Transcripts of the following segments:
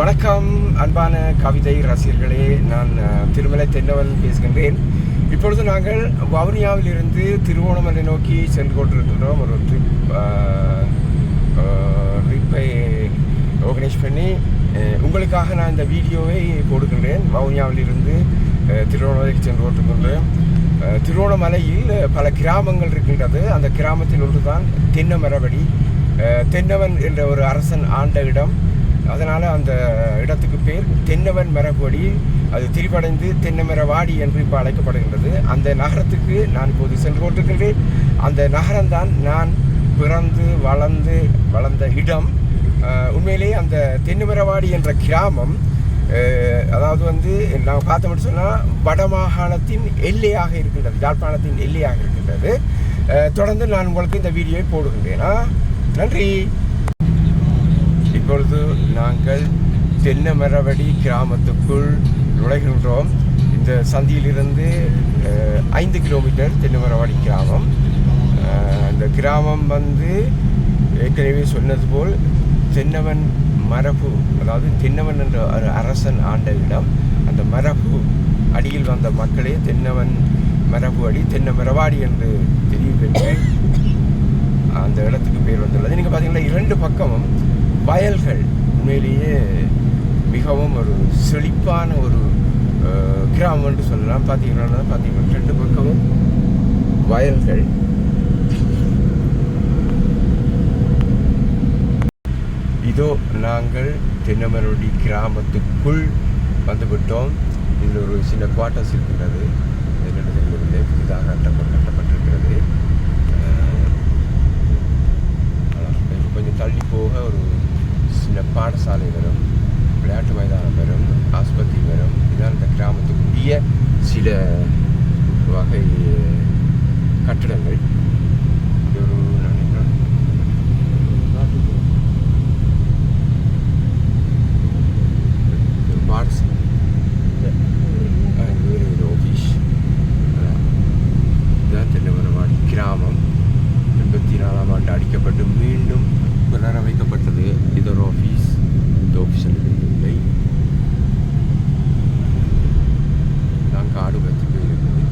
வணக்கம் அன்பான கவிதை ரசிகர்களே. நான் திருமலை தென்னவன் பேசுகின்றேன். இப்பொழுது நாங்கள் வவுனியாவில் இருந்து திருவோணமலை நோக்கி சென்று கொண்டிருக்கின்றோம். ஒரு ட்ரிப் ட்ரிப்பை ஆர்கனைஸ் பண்ணி உங்களுக்காக நான் இந்த வீடியோவை போடுகின்றேன். வவுனியாவில் இருந்து திருவோணமலைக்கு சென்று கொண்டிருக்கின்றேன். திருவோணமலையில் பல கிராமங்கள் இருக்கின்றது. அந்த கிராமத்தில் ஒன்றுதான் தென்னமரவடி. தென்னவன் என்ற ஒரு அரசன் ஆண்ட இடம். அதனால் அந்த இடத்துக்கு பேர் தென்னவன் மரக்கொடி அது திரிவடைந்து தென்னமரவாடி என்று இப்போ அழைக்கப்படுகின்றது. அந்த நகரத்துக்கு நான் இப்போது சென்று கொண்டிருக்கின்றேன். அந்த நகரம்தான் நான் பிறந்து வளர்ந்து வளர்ந்த இடம். உண்மையிலேயே அந்த தென்னமரவாடி என்ற கிராமம் அதாவது வந்து நான் பார்த்தோம்னு சொன்னால் வடமாகாணத்தின் எல்லையாக இருக்கின்றது யாழ்ப்பாணத்தின் எல்லையாக இருக்கின்றது. தொடர்ந்து நான் உங்களுக்கு இந்த வீடியோவை போடுகின்றேனா? நன்றி. இப்பொழுது நாங்கள் தென்னமரவடி கிராமத்துக்குள் நுழைகின்றோம். இந்த சந்தியிலிருந்து ஐந்து கிலோமீட்டர் தென்னமரவாடி கிராமம். அந்த கிராமம் வந்து ஏற்கனவே சொன்னது போல் தென்னவன் மரபு அதாவது தென்னவன் என்ற ஒரு அரசன் ஆண்ட இடம். அந்த மரபு அடியில் வந்த மக்களே தென்னவன் மரபு அடி தென்னமரவாடி என்று தெரிவு பெற்று அந்த இடத்துக்கு பேர் வந்துள்ளது. நீங்கள் பார்த்தீங்கன்னா இரண்டு பக்கமும் வயல்கள் உண்மையிலேயே மிகவும் ஒரு செழிப்பான ஒரு கிராமம்னு கிராமம் என்று சொல்லலாம். பார்த்தீங்கன்னா பார்த்தீங்கன்னா ரெண்டு பக்கமும் வயல்கள். இதோ நாங்கள் தென்னமரடி கிராமத்துக்குள் வந்துவிட்டோம். இதில் ஒரு சின்ன குவார்ட்டர்ஸ் இருக்கின்றது. இரண்டு புதிதாக கட்டப்பட்டிருக்கிறது. கொஞ்சம் தள்ளி போக ஒரு சின்ன பாடசாலை வரும் விளையாட்டு மைதானம் வரும் ஆஸ்பத்திரி வரும் இதுதான் இந்த கிராமத்துக்குரிய சில வகை கட்டிடங்கள் இது ஒரு நான் நினைக்கிறேன், ஒரு பாடசாலை ஆ, இது ஒரு ஒரு ஆஃபீஸ் அதான். இதுதான் தென்னமரவாடி கிராமம் எண்பத்தி நாலாம் ஆண்டு அடிக்கப்பட்டு மீண்டும் புனர வைக்கப்பட்டது இது ஒரு ஆஃபீஸ் இந்த ஆஃபீஸில் இல்லை நான் காடு பற்றி இருக்குது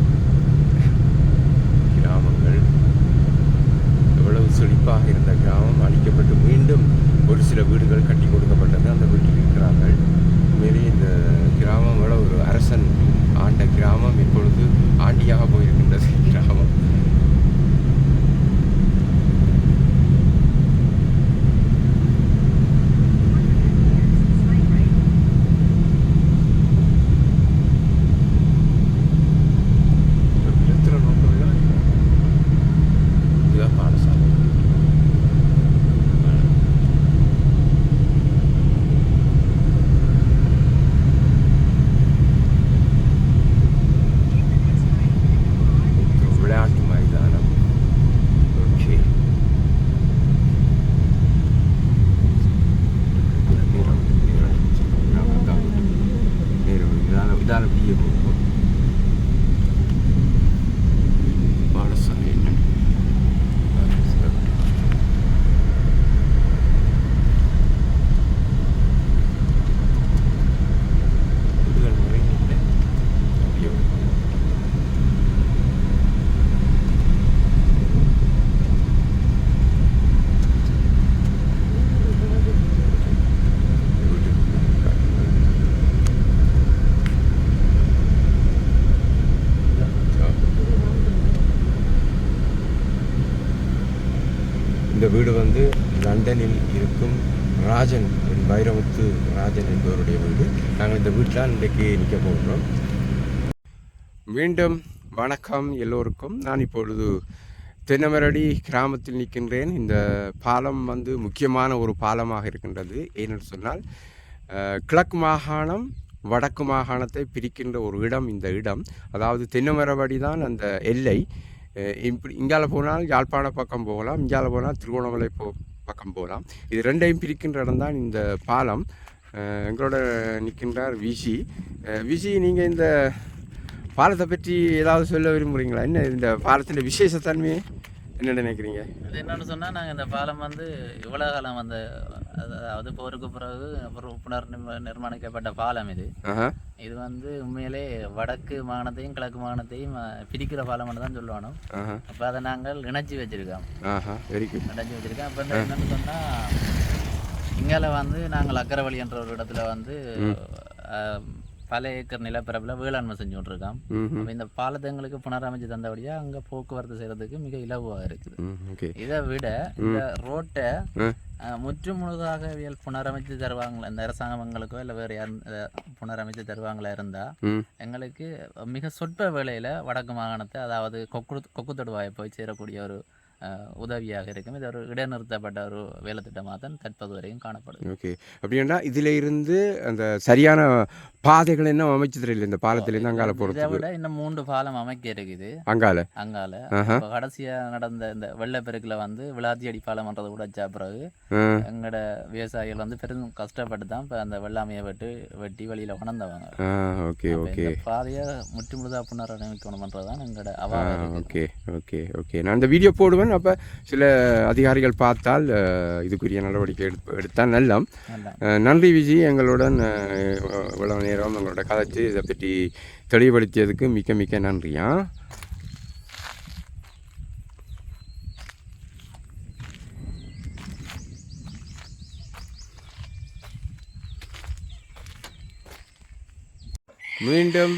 கிராமங்கள் எவ்வளவு செழிப்பாக இருந்த கிராமம் அழிக்கப்பட்டு மீண்டும் ஒரு சில வீடுகள் கட்டி கொடுக்கப்பட்டது அந்த வீட்டில் இருக்கிறார்கள் உண்மையிலேயே இந்த கிராமம் விட ஒரு அரசன் ஆண்ட கிராமம் இப்பொழுது ஆண்டியாக போயிருக்கின்றது கிராமம் நிறுத்துற நோக்கம் இல்லை. இதுதான் பாடசாலை ஒரு விளையாட்டு மைதானம் ஓகே நேரம் நேரம் நேரம் நேரம் இதால இதால பிஏ போகும் பாடசாலை என்ன வீடுகள் நிறைய இல்லை அப்படியே இந்த வீடு வந்து லண்டனில் இருக்கும் ராஜன் வைரமுத்து ராஜன் என்பவருடைய வீடு. நாங்கள் இந்த வீட்டில் இன்றைக்கு நிற்க போகிறோம் மீண்டும் வணக்கம் எல்லோருக்கும். நான் இப்பொழுது தென்னமரடி கிராமத்தில் நிற்கின்றேன். இந்த பாலம் வந்து முக்கியமான ஒரு பாலமாக இருக்கின்றது. ஏனென்று சொன்னால் கிழக்கு மாகாணம் வடக்கு மாகாணத்தை பிரிக்கின்ற ஒரு இடம் இந்த இடம். அதாவது தென்னமரவடி தான் அந்த எல்லை. இப்படி இங்கால போனால் யாழ்ப்பாண பக்கம் போகலாம் இங்கால போனால் திருகோணமலை போ பக்கம் போகலாம். இது ரெண்டையும் பிரிக்கின்ற இடம் தான் இந்த பாலம். எங்களோட நிற்கின்றார் விஜி. விஜி நீங்கள் இந்த பாலத்தை பற்றி ஏதாவது சொல்ல விரும்புகிறீங்களா என்ன இந்த பாலத்தில் விசேஷத்தன்மையை என்ன நினைக்கிறீங்க? அது என்னென்னு சொன்னால் நாங்கள் இந்த பாலம் வந்து இவ்வளோ காலம் அந்த அதாவது போருக்கு பிறகு அப்புறம் புனர் நிர்ம- நிர்மாணிக்கப்பட்ட பாலம் இது. இது வந்து உண்மையிலே வடக்கு மாகாணத்தையும் கிழக்கு மாகாணத்தையும் பிரிக்கிற பாலம்னு தான் சொல்லுவானோ? அப்போ அதை நாங்கள் இணைச்சி வச்சிருக்கோம். இணைச்சி வச்சிருக்கோம். அப்போ என்னன்னு சொன்னால் இங்கால வந்து நாங்கள் அக்கரவழி என்ற ஒரு இடத்துல வந்து பல ஏக்கர் நிலப்பரப்பில் வேளாண்மை செஞ்சுட்டு இருக்கோம் ம் அப்போ இந்த பாலத்தை எங்களுக்கு புனரமைச்சு தந்தபடியா அங்கே போக்குவரத்து செய்கிறதுக்கு மிக இலகுவாக இருக்குது. இதை விட இந்த ரோட்டை ம் அஹ், முற்று முழுதாக இவியல் புனரமைச்சு தருவாங்களா? இந்த அரசாங்கங்களுக்கோ இல்லை வேறு யாரும் அஹ், புனரமைச்சு தருவாங்களா இருந்தால் எங்களுக்கு மிக சொற்ப வேளையில் வடக்கு மாகாணத்தை அதாவது கொக்கு கொக்குத்தொடுவாயை போய் சேரக்கூடிய ஒரு உதவியாக இருக்கும். இது ஒரு இடைநிறுத்தப்பட்ட ஒரு வேலை திட்டமாக தான் தற்போது வரையும் காணப்படுது. ஓகே. அப்படின்னா இதில் இருந்து அந்த சரியான பாதைகள் என்ன அமைச்சு தெரியல? இந்த பாலத்திலேருந்து அங்கால இதை போகிறதுக்கு விட இன்னும் மூன்று பாலம் அமைக்க இருக்குது. அங்கால அங்கால கடைசியாக நடந்த இந்த வெள்ளப்பெருக்கில் வந்து விளாத்தியடி பாலம்ன்றது உடைச்ச பிறகு எங்களோட விவசாயிகள் வந்து பெரும் கஷ்டப்பட்டு தான் இப்போ அந்த வெள்ளாமையை வெட்டு வெட்டி வெளியில் உணர்ந்தவங்க ஓகே ஓகே. பாதையை முற்று முழுதாக புனரமைக்கணுமன்றது தான் எங்களோட இருக்குது. Okay okay okay. நான் இந்த வீடியோ போடுவேன். அப்போ சில அதிகாரிகள் பார்த்தால் இதுக்குரிய நடவடிக்கை எடுப் எடுத்தால் நல்லம். நன்றி விஜி எங்களுடன் அஹ், இவ்வளவு நேரம் எங்களோட கதைச்சு இதை பற்றி தெளிவுபடுத்தியதுக்கு மிக்க மிக்க நன்றியா. மீண்டும்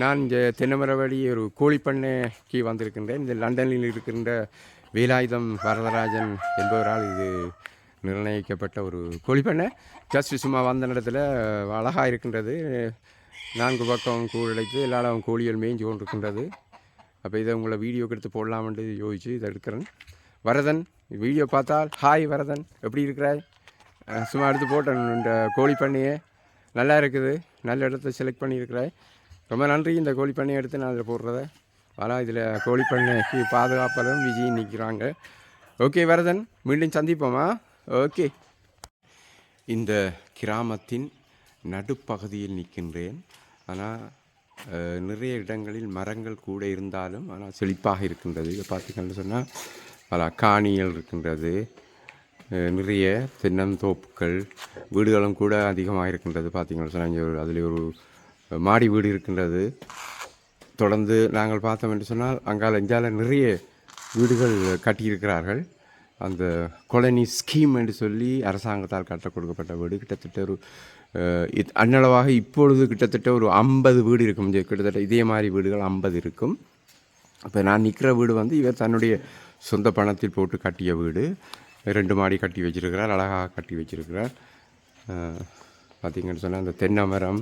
நான் இங்கே தென்னமரவழி ஒரு கோழிப்பண்ணைக்கு வந்திருக்கின்றேன். இந்த லண்டனில் இருக்கின்ற வேலாயுதம் வரதராஜன் என்பவரால் இது நிர்ணயிக்கப்பட்ட ஒரு கோழிப்பண்ணை. ஜஸ்ட் சும்மா வந்த இடத்துல அழகாக இருக்கின்றது. நான்கு பக்கம் கூழடைத்து எல்லாரும் கோழிகள் மேய்ஞ்சு கொண்டிருக்கின்றது. அப்போ இதை உங்களை வீடியோக்கு எடுத்து போடலாம்னு யோசித்து இதை எடுக்கிறேன். வரதன் வீடியோ பார்த்தால் ஹாய் வரதன் எப்படி இருக்கிறாய்? சும்மா எடுத்து போட்டேன். இந்த கோழி பண்ணையை நல்லா இருக்குது. நல்ல இடத்த செலக்ட் பண்ணியிருக்கிறாய். ரொம்ப நன்றி. இந்த கோழி எடுத்து நான் அதில் போடுறத. ஆனால் இதில் கோழி பண்ணைக்கு பாதுகாப்பாளரும் விஜய் நிற்கிறாங்க ஓகே வரதன் மீண்டும் சந்திப்போமா? ஓகே. இந்த கிராமத்தின் நடுப்பகுதியில் நிற்கின்றேன். ஆனால் நிறைய இடங்களில் மரங்கள் கூட இருந்தாலும் ஆனால் செழிப்பாக இருக்கின்றது. இதை பார்த்தீங்கன்னு சொன்னால் பல காணிகள் இருக்கின்றது. நிறைய தென்னந்தோப்புகள் வீடுகளும் கூட அதிகமாக இருக்கின்றது. பார்த்தீங்கன்னு சொன்னால் இங்கே ஒரு அதில் ஒரு மாடி வீடு இருக்கின்றது. தொடர்ந்து நாங்கள் பார்த்தோம் என்று சொன்னால் அங்கால இங்கால நிறைய வீடுகள் கட்டியிருக்கிறார்கள். அந்த கொலனி ஸ்கீம் என்று சொல்லி அரசாங்கத்தால் கட்ட கொடுக்கப்பட்ட வீடு. கிட்டத்தட்ட ஒரு இது அன்னளவாக இப்பொழுது கிட்டத்தட்ட ஒரு ஐம்பது வீடு இருக்கும். கிட்டத்தட்ட இதே மாதிரி வீடுகள் ஐம்பது இருக்கும். அப்போ நான் நிற்கிற வீடு வந்து இவர் தன்னுடைய சொந்த பணத்தில் போட்டு கட்டிய வீடு. ரெண்டு மாடி கட்டி வச்சிருக்கிறார் அழகாக கட்டி வச்சிருக்கிறார். பார்த்திங்கன்னு பார்த்தீங்கன்னு சொன்னால் அந்த தென்னை மரம்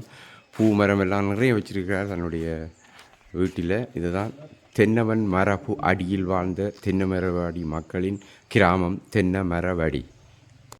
பூ மரம் எல்லாம் நிறைய வச்சுருக்கிறார் தன்னுடைய வீட்டில். இதுதான் தென்னவன் மரபு அடியில் வாழ்ந்த தென்னை மரவாடி மக்களின் கிராமம் தென்னை மரவடி